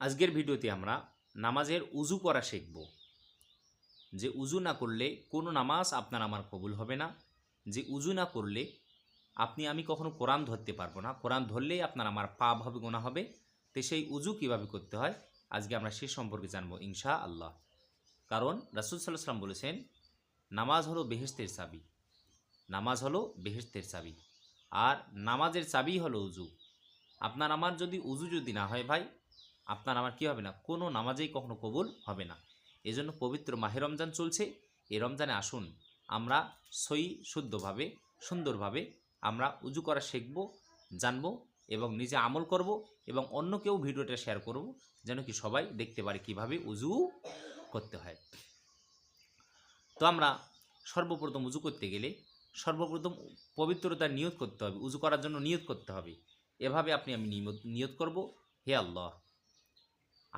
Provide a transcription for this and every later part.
আজকের ভিডিওতে আমরা নামাজের উজু করা শিখব। যে উজু না করলে কোনো নামাজ আপনার আমার কবুল হবে না। যে উজু না করলে আপনি, আমি কখনো কোরআন ধরতে পারব না। কোরআন ধরলেই আপনার আমার পাপ হবে গোনা হবে। তো সেই উজু কীভাবে করতে হয়, আজকে আমরা সে সম্পর্কে জানব ইনশা আল্লাহ কারণ রাসুল সাল্লাহ সাল্লাম বলেছেন, নামাজ হলো বেহেস্তের চাবি। নামাজ হলো বেহেস্তের চাবি। আর নামাজের চাবি হলো উজু। আপনার আমার যদি উজু যদি না হয় ভাই আপনার আমার কি হবে না? কোনো নামাজেই কখনো কবুল হবে না। এজন্য পবিত্র মাহে রমজান চলছে। এই রমজানে আসুন, আমরা সই শুদ্ধভাবে, সুন্দরভাবে আমরা উজু করা শিখব, জানব এবং নিজে আমল করব এবং অন্য কেউ ভিডিওটা শেয়ার করব যেন কি সবাই দেখতে পারে কীভাবে উজু করতে হয়। তো আমরা সর্বপ্রথম উজু করতে গেলে সর্বপ্রথম পবিত্রতার নিয়ত করতে হবে, উজু করার জন্য নিয়ত করতে হবে। এভাবে আপনি আমি নিয়ত করব। হে আল্লাহ!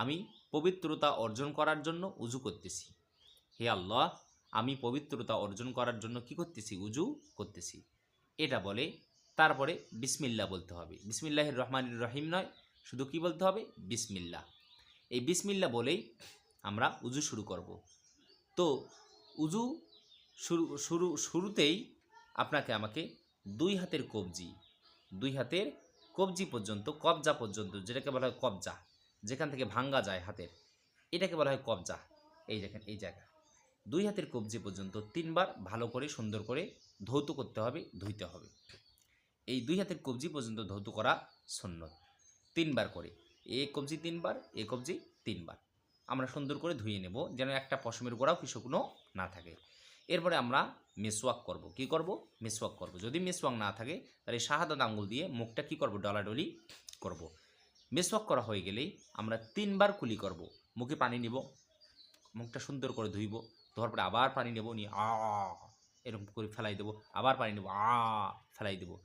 আমি পবিত্রতা অর্জন করার জন্য উজু করতেছি। হে আল্লাহ, আমি পবিত্রতা অর্জন করার জন্য কি করতেছি? উজু করতেছি। এটা বলে তারপরে বিসমিল্লা বলতে হবে। বিসমিল্লাহির রহমান রহিম নয়, শুধু কি বলতে হবে? বিসমিল্লা এই বিসমিল্লা বলেই আমরা উজু শুরু করব। তো উজু শুরু শুরু, শুরুতেই আপনাকে আমাকে দুই হাতের কবজি, দুই হাতের কবজি পর্যন্ত, কবজা পর্যন্ত, যেটাকে বলা হয় কবজা যেখান থেকে ভাঙ্গা যায় হাতের, এটাকে বলা হয় কবজা। এই দেখেন, এই জায়গা। দুই হাতের কবজি পর্যন্ত তিনবার ভালো করে, সুন্দর করে ধৌত করতে হবে, ধুইতে হবে। এই দুই হাতের কবজি পর্যন্ত ধৌত করা সুন্নত। তিনবার করে। এ কবজি তিনবার, এ কবজি তিনবার। আমরা সুন্দর করে ধুয়ে নেব, যেন একটা পশমের গোড়াও কি শুকনো না থাকে। এরপরে আমরা মেসওয়াক করব। কি করব? মেসওয়াক করব। যদি মেসওয়াক না থাকে, তাহলে শাহাদাত আঙ্গুল দিয়ে মুখটা কি করব? ডলাডলি করব। মেসওয়াক করা হয়ে গেলেই আমরা তিনবার কুলি করব। মুখে পানি নিব, মুখটা সুন্দর করে ধুইব, ধোয়ার পরে আবার পানি নেব, নিয়ে আ, এরকম করে ফেলাই দেবো, আবার পানি নেব, আ, ফেলাই দেব।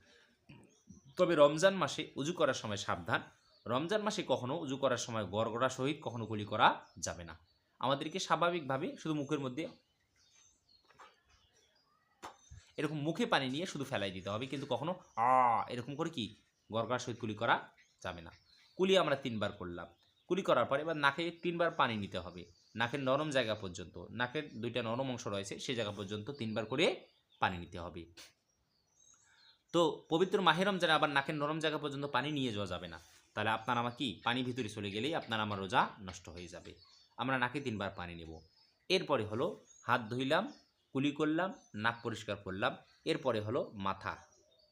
তবে রমজান মাসে উজু করার সময় সাবধান। রমজান মাসে কখনো উজু করার সময় গড়গড়া সহিত কখনো কুলি করা যাবে না। আমাদেরকে স্বাভাবিকভাবে শুধু মুখের মধ্যে এরকম মুখে পানি নিয়ে শুধু ফেলাই দিতে হবে, কিন্তু কখনো আ, এরকম করে কি? গড়গড়া সহিত কুলি করা যাবে না। কুলি আমরা তিনবার করলাম। কুলি করার পর এবার নাকে তিনবার পানি নিতে হবে। নাকের নরম জায়গা পর্যন্ত, নাকের দুইটা নরম অংশ রয়েছে সেই জায়গা পর্যন্ত তিনবার করে পানি নিতে হবে। তো পবিত্র মাহেরম যারা আবার নাকের নরম জায়গা পর্যন্ত পানি নিয়ে যাওয়া যাবে না। তাহলে আপনার আমার কি? পানি ভিতরে চলে গেলেই আপনার আমার রোজা নষ্ট হয়ে যাবে। আমরা নাকে তিনবার পানি নেব। এরপরে হলো হাত ধুইলাম, কুলি করলাম, নাক পরিষ্কার করলাম। এরপরে হলো মাথা।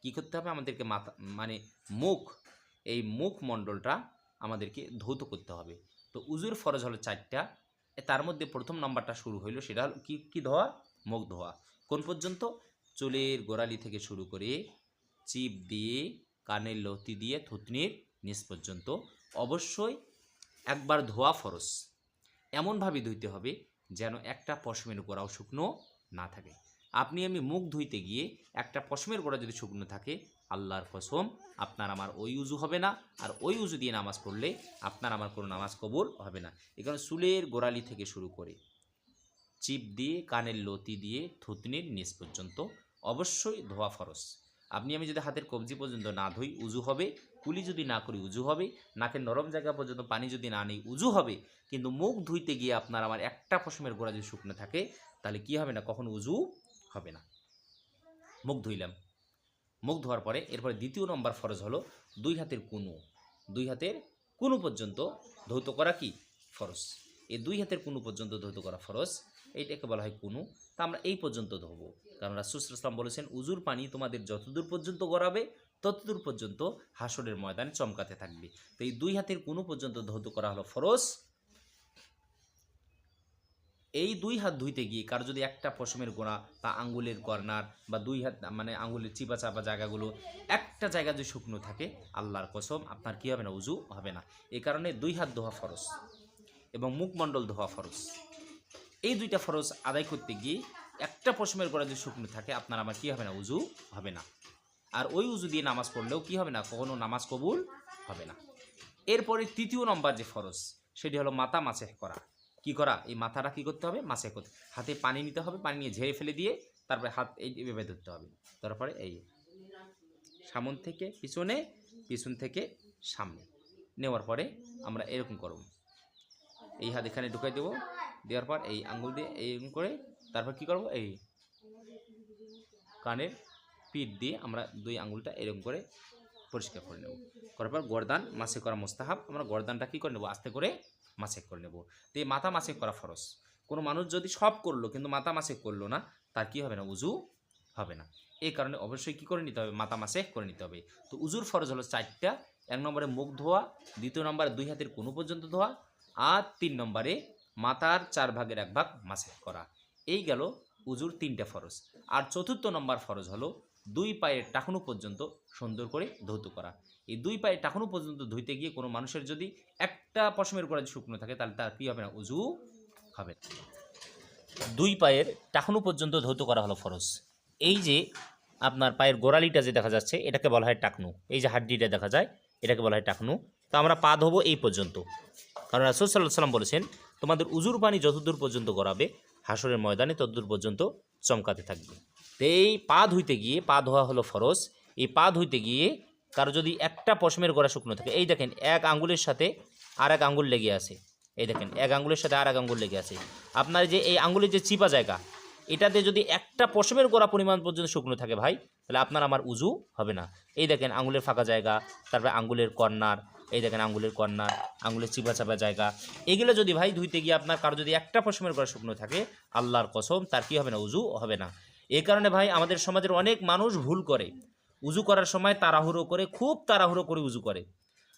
কি করতে হবে? আমাদেরকে মাথা মানে মুখ এই মুখ মণ্ডলটা আমাদেরকে ধৌত করতে হবে। তো উজুর ফরজ হলো চারটা। তার মধ্যে প্রথম নাম্বারটা শুরু হইল, সেটা হলো কি কি ধোয়া? মুখ ধোয়া। কোন পর্যন্ত? চুলের গোড়ালি থেকে শুরু করে চিপ দিয়ে, কানের লতি দিয়ে, থুতনির নিচ পর্যন্ত। অবশ্যই একবার ধোয়া ফরজ। এমনভাবে ধুইতে হবে যেন একটা পশমের গোড়াও শুকনো না থাকে। আপনি আমি মুখ ধুইতে গিয়ে একটা পশমের গোড়া যদি শুকনো থাকে আল্লাহর কসম, আপনার আমার ওই উজু হবে না, আর ওই উজু দিয়ে নামাজ পড়লে আপনার আমার কোনো নামাজ কবুল হবে না। এখানে চুলের গোড়ালি থেকে শুরু করে চিপ দিয়ে, কানের লতি দিয়ে, থুতনির নিচ পর্যন্ত অবশ্যই ধোয়া ফরজ। আপনি, আমি যদি হাতের কবজি পর্যন্ত না ধুই উজু হবে, কুলি যদি না করি উজু হবে, নাকের নরম জায়গা পর্যন্ত পানি যদি না নিই উজু হবে, কিন্তু মুখ ধুইতে গিয়ে আপনার আমার একটা পশমের গোড়া যদি শুকনো থাকে, তাহলে কি হবে না? কখনো উজু হবে না। মুখ ধুইলাম। মুখ ধোয়ার পরে এরপরে দ্বিতীয় নম্বর ফরজ হলো দুই হাতের কুনু। দুই হাতের কুনু পর্যন্ত ধৌত করা কি? ফরজ। এই দুই হাতের কুনু পর্যন্ত ধৌত করা ফরজ, এইটাকে বলা হয় কুনু। তা আমরা এই পর্যন্ত ধোবো। কারণ রাসুসলাম বলেছেন, উজুর পানি তোমাদের যতদূর পর্যন্ত গড়াবে, ততদূর পর্যন্ত হাসরের ময়দানে চমকাতে থাকবে। তো এই দুই হাতের কুনু পর্যন্ত ধৌত করা হলো ফরজ এই দুই হাত ধুইতে গিয়ে কারও যদি একটা পশমের গোড়া বা আঙ্গুলের কর্নার বা দুই হাত মানে আঙ্গুলের চিপা চাপা জায়গাগুলো, একটা জায়গা যদি শুকনো থাকে, আল্লাহর কসম আপনার কী হবে না, উজু হবে না। এই কারণে দুই হাত ধোয়া ফরজ এবং মুখমণ্ডল ধোয়া ফরজ। এই দুইটা ফরজ আদায় করতে গিয়ে একটা পশমের গোড়া যদি শুকনো থাকে, আপনার আমার কী হবে না, উজু হবে না। আর ওই উজু দিয়ে নামাজ পড়লেও কী হবে না, কখনো নামাজ কবুল হবে না। এরপরে তৃতীয় নম্বর যে ফরজ, সেটি হলো মাথা মাছে করা। কি করা? এই মাথাটা কি করতে হবে? মাছে করতে। হাতে পানি নিতে হবে, পানি নিয়ে ঝেড়ে ফেলে দিয়ে তারপরে হাত এই এভাবে ধরতে হবে। তারপরে এই সামন থেকে পিছনে, পিছন থেকে সামনে। নেওয়ার পরে আমরা এরকম করব। এই হাত এখানে ঢুকাই দেবো। দেওয়ার পর এই আঙ্গুল দিয়ে এইরকম করে তারপর কি করব? এই কানের পিঠ দিয়ে আমরা দুই আঙুলটা এরকম করে পরিষ্কার করে নেব। করার পর গরদান, মাসে করা মোস্তাহাব। আমরা গরদানটা কী করে নেব? আস্তে করে মাসেক করে নেব। তো এই মাথা মাসেক করা ফরজ। কোনো মানুষ যদি সব করল, কিন্তু মাথা মাসেক করল না, তার কি হবে না? উজু হবে না। এই কারণে অবশ্যই কি করে নিতে হবে? মাথা মাসেক করে নিতে হবে। তো উজুর ফরজ হলো চারটা। এক নম্বরে মুখ ধোয়া, দ্বিতীয় নম্বরে দুই হাতের কোনো পর্যন্ত ধোয়া, আর তিন নম্বরে মাথার চার ভাগের এক ভাগ মাসেক করা। এই গেল উজুর তিনটা ফরজ। আর চতুর্থ নম্বর ফরজ হলো দুই পায়ের টাকনু পর্যন্ত সুন্দর করে ধৌত করা। এই দুই পায়ের টাকনু পর্যন্ত ধুইতে গিয়ে কোনো মানুষের যদি একটা পশমের গোড়া শুকনো থাকে, তাহলে তার কী হবে না? উজু হবে দুই পায়ের টাকনু পর্যন্ত ধৌত করা হলো ফরজ। এই যে আপনার পায়ের গোড়ালিটা যে দেখা যাচ্ছে, এটাকে বলা হয় টাকনু। এই যে হাড্ডিটা দেখা যায়, এটাকে বলা হয় টাকনু। তো আমরা পা ধোবো এই পর্যন্ত। কারণ রাসুল সাল্লাহ সাল্লাম বলেছেন, তোমাদের উজুর পানি যতদূর পর্যন্ত গড়াবে হাসরের ময়দানে তদ্দূর পর্যন্ত চমকাতে থাকবে। তো এই পা ধুইতে গিয়ে পা ধোয়া হলো ফরজ। এই পা ধুইতে গিয়ে কারও যদি একটা পশমের গোড়া শুকনো থাকে, এই দেখেন এক আঙ্গুলের সাথে আর এক আঙ্গুল লেগে আছে। এই দেখেন, এক আঙ্গুলের সাথে আর এক আঙ্গুল লেগে আছে। আপনার যে এই আঙ্গুলের যে চিপা জায়গা, এটাতে যদি একটা পশমের গোড়া পরিমাণ পর্যন্ত শুকনো থাকে ভাই, তাহলে আপনার আমার উজু হবে না। এই দেখেন, আঙ্গুলের ফাঁকা জায়গা, তারপরে আঙ্গুলের কর্নার এই দেখেন আঙ্গুলের কর্নার, আঙ্গুলের চিপা চাপা জায়গা। এগুলো যদি ভাই ধুইতে গিয়ে আপনার কারও যদি একটা পশমের গোড়া শুকনো থাকে, আল্লাহর কসম, তার কি হবে না? উজু হবে না। এ কারণে ভাই আমাদের সমাজের অনেক মানুষ ভুল করে। উজু করার সময় তাড়াহুড়ো করে, খুব তাড়াহুড়ো করে উজু করে।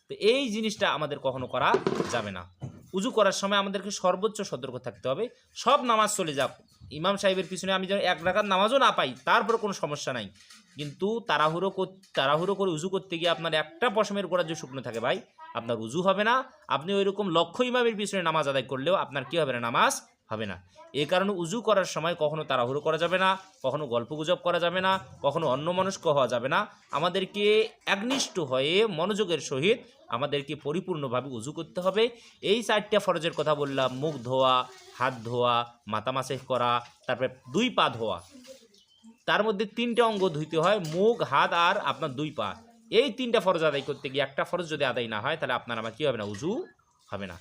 তো এই জিনিসটা আমাদের কখনো করা যাবে না। উজু করার সময় আমাদেরকে সর্বোচ্চ সতর্ক থাকতে হবে। সব নামাজ চলে যাক। ইমাম সাহেবের পিছনে আমি যেন এক রাখার নামাজও না পাই তারপর কোনো সমস্যা নাই। কিন্তু তাড়াহুড়ো তাড়াহুড়ো করে উজু করতে গিয়ে আপনার একটা পশমের গোড়া যে শুকনো থাকে ভাই, আপনার উজু হবে না। আপনি ওই রকম লক্ষ্য ইমামের পিছনে নামাজ আদায় করলেও আপনার কি হবে না? নামাজ হবে না। এই কারণে উজু করার সময় কখনো তাড়াহুড়ো করা যাবে না, কখনো গল্পগুজব করা যাবে না, কখনো অন্যমনস্ক হওয়া যাবে না। আমাদেরকে একনিষ্ঠ হয়ে মনোযোগের সহিত আমাদেরকে পরিপূর্ণভাবে উজু করতে হবে। এই চারটা ফরজের কথা বললাম, মুখ ধোয়া, হাত ধোয়া, মাথা মাসেহ করা, তারপরে দুই পা ধোয়া। তার মধ্যে তিনটা অঙ্গ ধুইতে হয়, মুখ, হাত আর আপনার দুই পা। এই তিনটা ফরজ আদায় করতে গিয়ে একটা ফরজ যদি আদায় না হয়, তাহলে আপনার আমার কী হবে না? উজু হবে না।